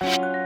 You.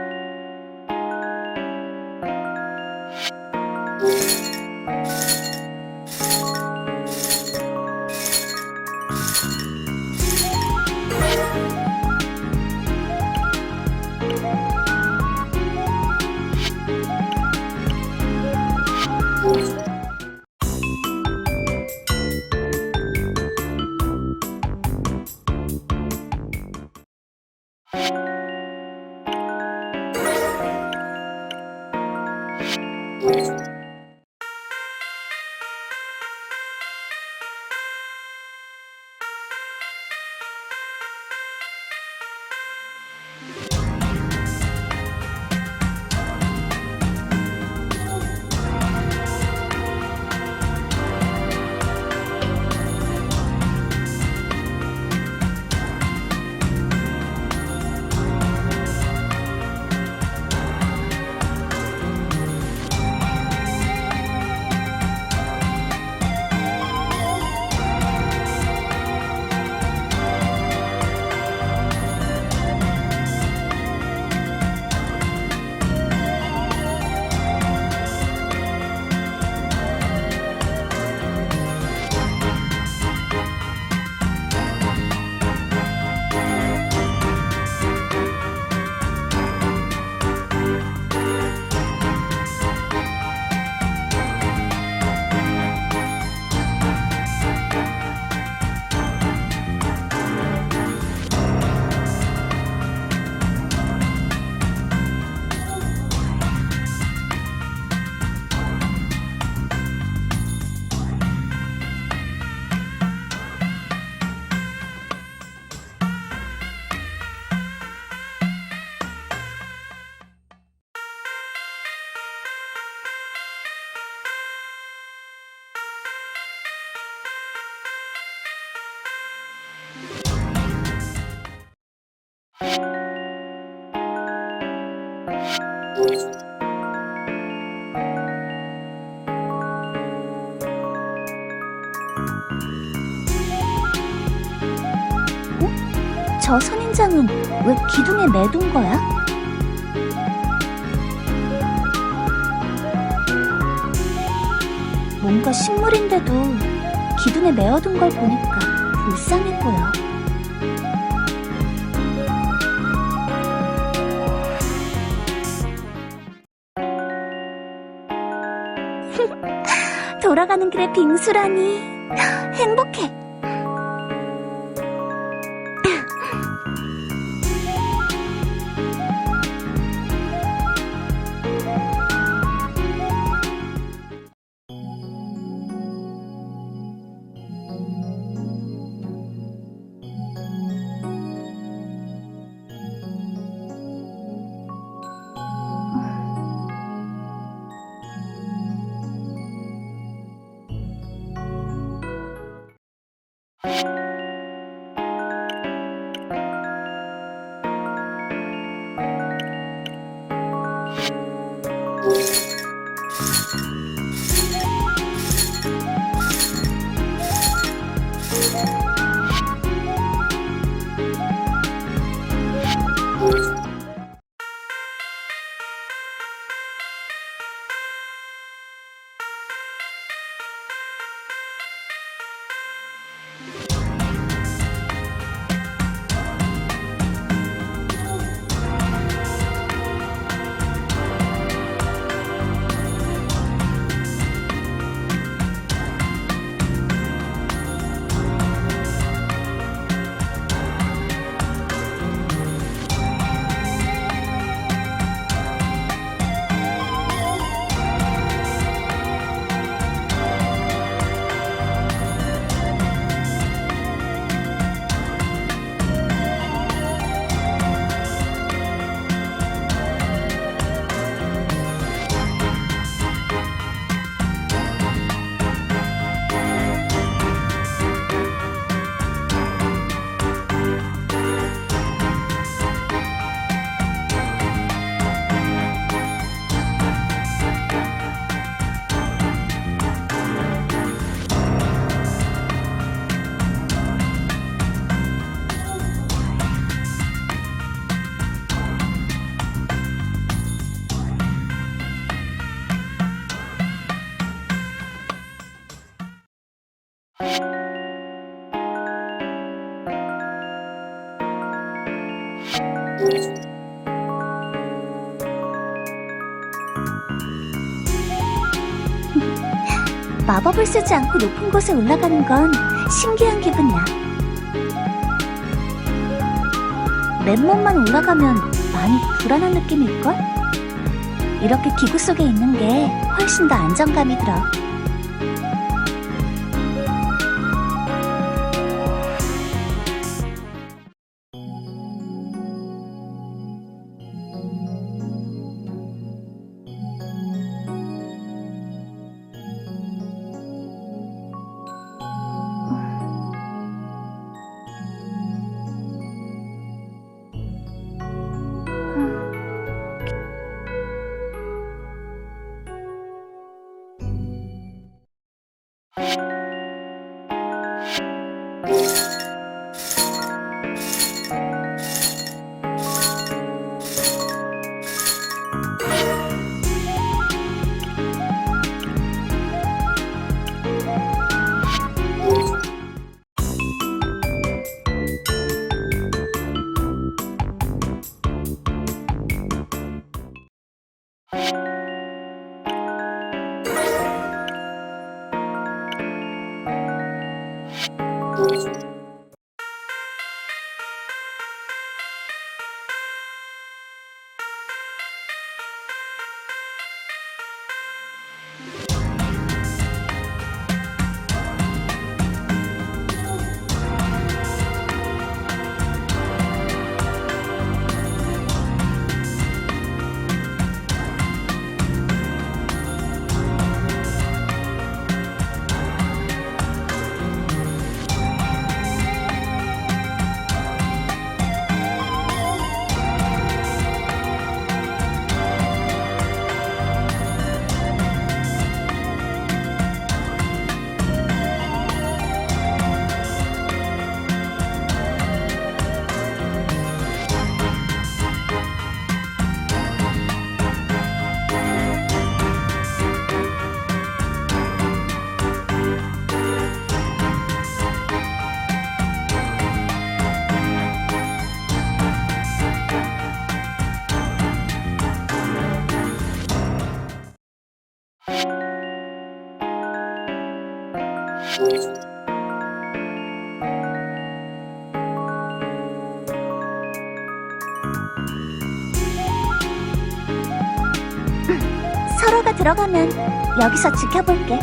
저 선인장은 왜 기둥에 매둔 거야? 뭔가 식물인데도 기둥에 매어둔 걸 보니까 불쌍해 보여. 돌아가는 길에 빙수라니 행복해. 마법을 쓰지 않고 높은 곳에 올라가는 건 신기한 기분이야. 맨몸만 올라가면 많이 불안한 느낌일걸? 이렇게 기구 속에 있는 게 훨씬 더 안정감이 들어. 들어가면 여기서 지켜볼게.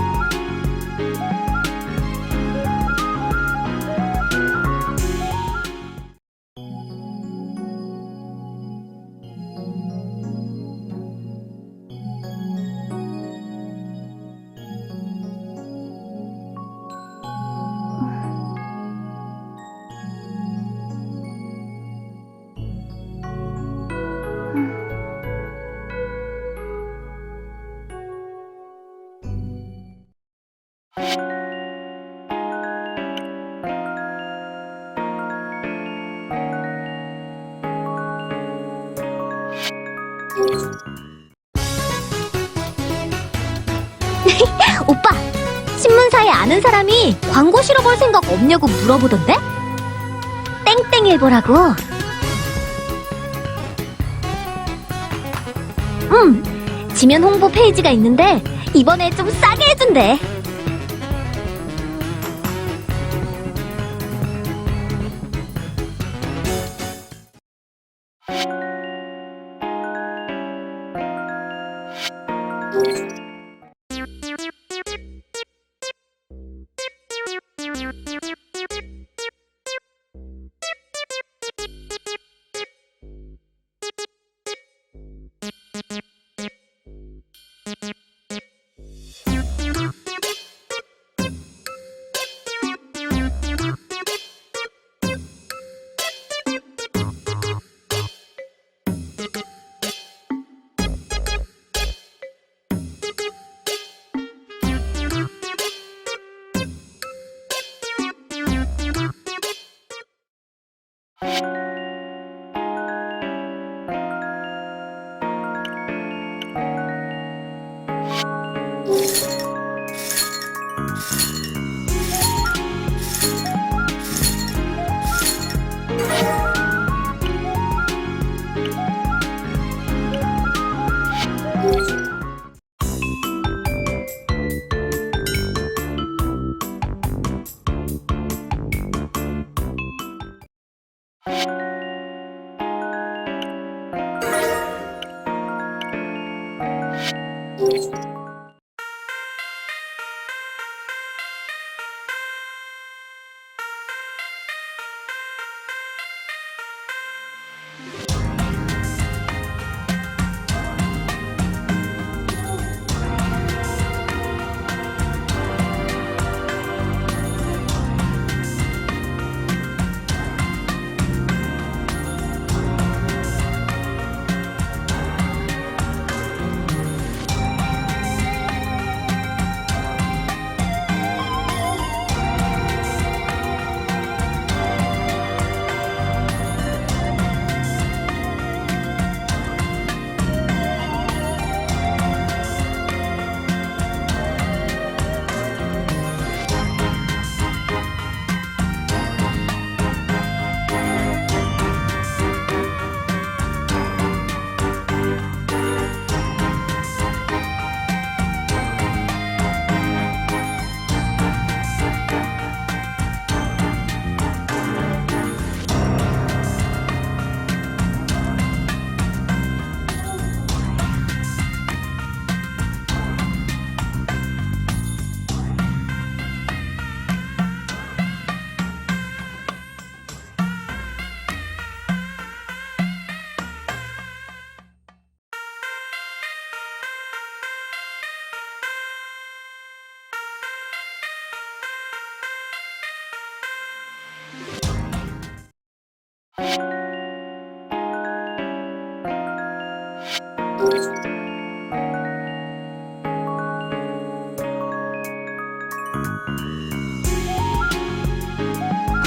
오빠, 신문사에 아는 사람이 광고 실어볼 생각 없냐고 물어보던데? 땡땡일보라고. 음, 지면 홍보 페이지가 있는데 이번에 좀 싸게 해준대.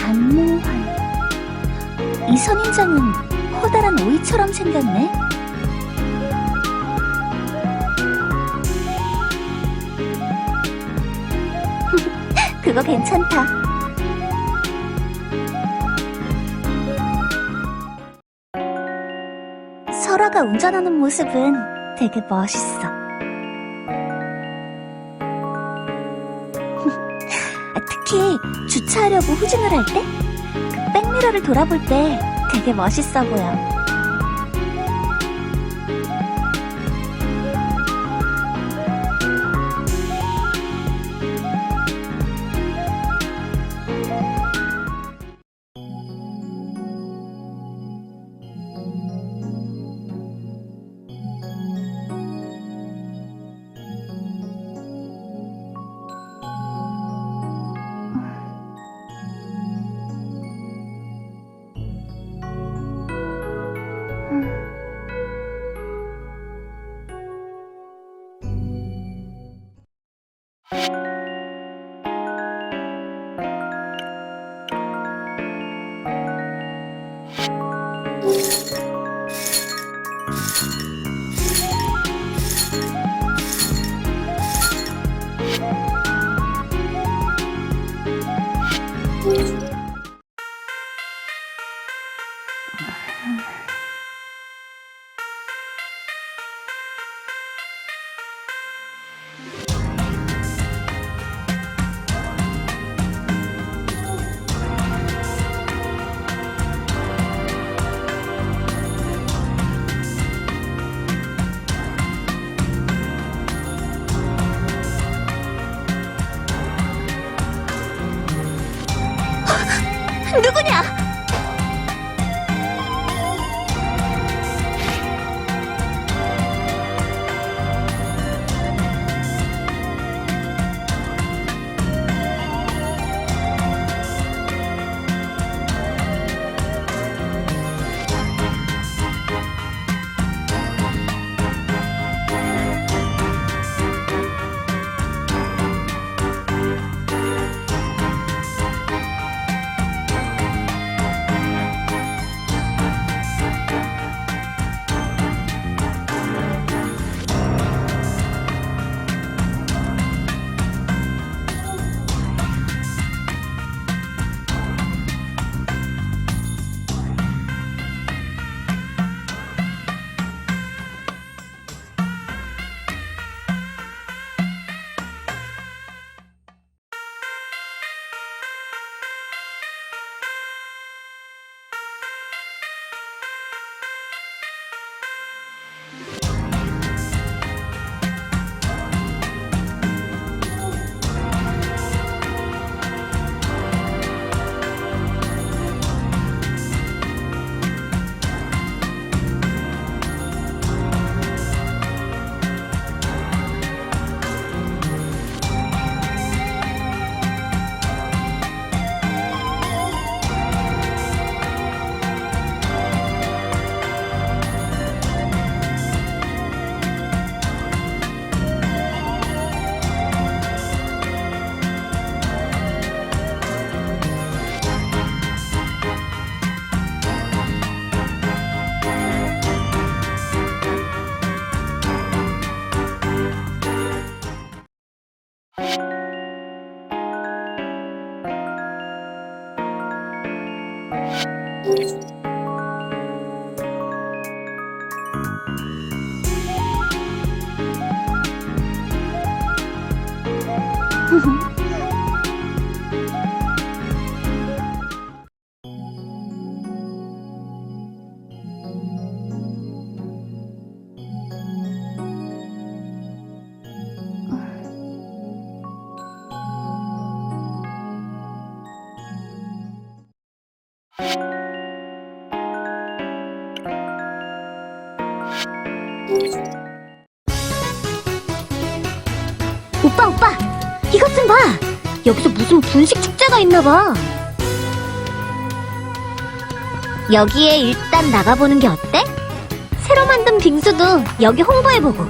단모환. 이 선인장은 커다란 오이처럼 생겼네. 그거 괜찮다. 설아가 운전하는 모습은 되게 멋있어. 주차하려고 후진을 할 때, 그 백미러를 돌아볼 때 되게 멋있어 보여. Bye. 여기서 무슨 분식 축제가 있나봐. 여기에 일단 나가보는 게 어때? 새로 만든 빙수도 여기 홍보해보고.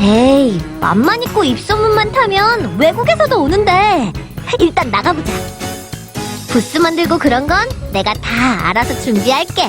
에이, 맘만 있고 입소문만 타면 외국에서도 오는데 일단 나가보자. 부스 만들고 그런 건 내가 다 알아서 준비할게.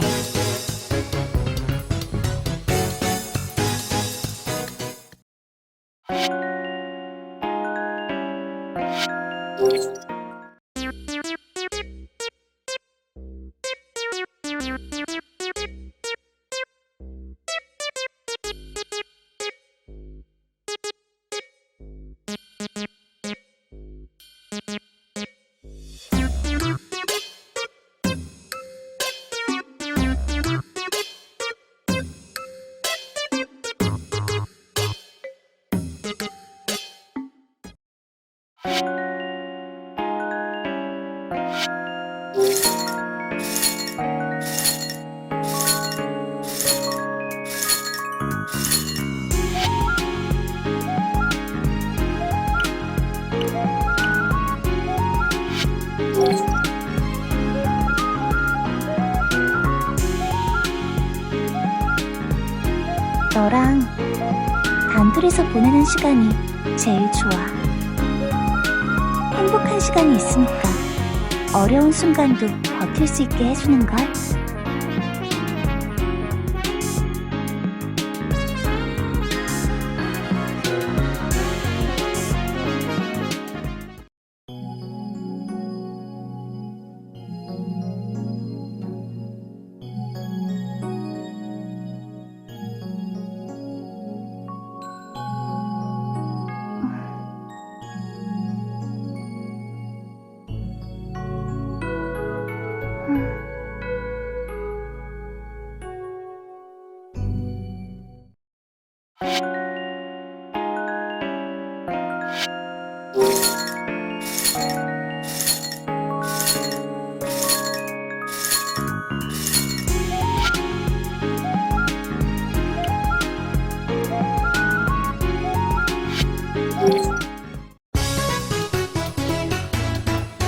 단둘이서 보내는 시간이 제일 좋아. 행복한 시간이 있으니까 어려운 순간도 버틸 수 있게 해주는 걸.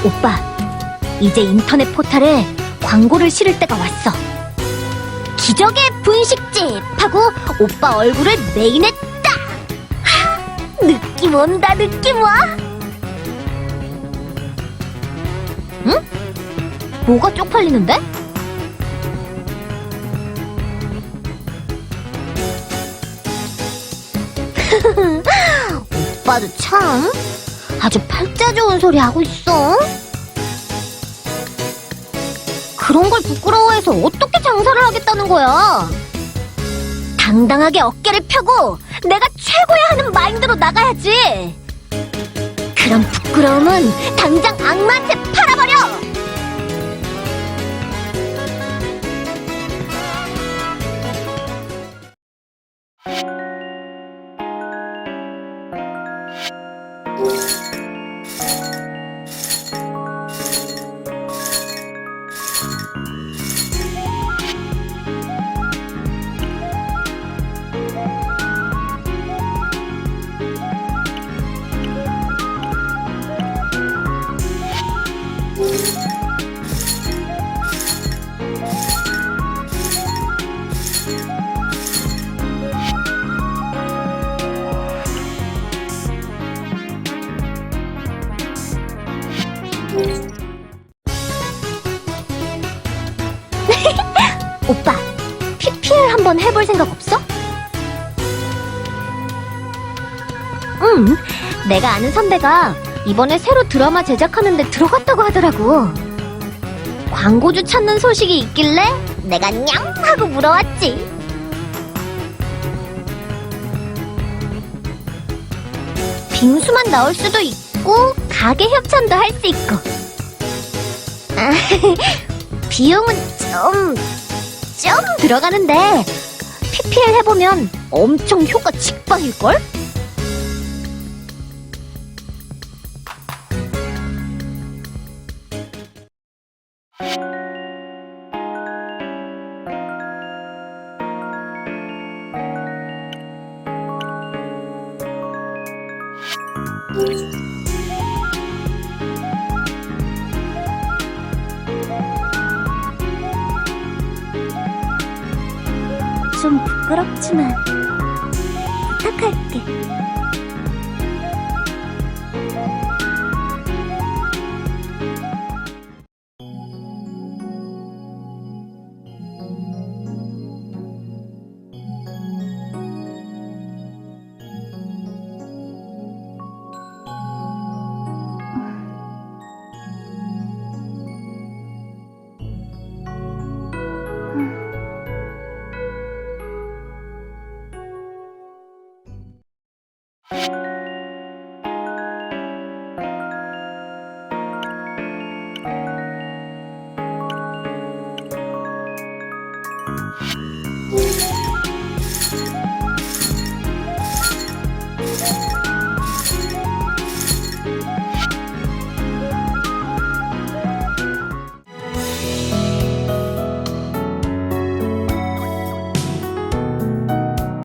오빠, 이제 인터넷 포털에 광고를 실을 때가 왔어. 기적의 분식집 하고 오빠 얼굴을 메인에 딱! 하, 느낌 온다, 느낌 와! 응? 뭐가 쪽팔리는데? 오빠도 참 아주 팔자 좋은 소리 하고 있어. 그런 걸 부끄러워해서 어떻게 장사를 하겠다는 거야? 당당하게 어깨를 펴고 내가 최고야 하는 마인드로 나가야지. 그런 부끄러움은 당장 악마한테 팔아버려. 해볼 생각 없어? 응, 내가 아는 선배가 이번에 새로 드라마 제작하는데 들어갔다고 하더라고. 광고주 찾는 소식이 있길래 내가 냥 하고 물어왔지. 빙수만 나올 수도 있고 가게 협찬도 할 수 있고. 아, 비용은 좀, 좀 들어가는데 PPL 해보면 엄청 효과 직방일걸? 좀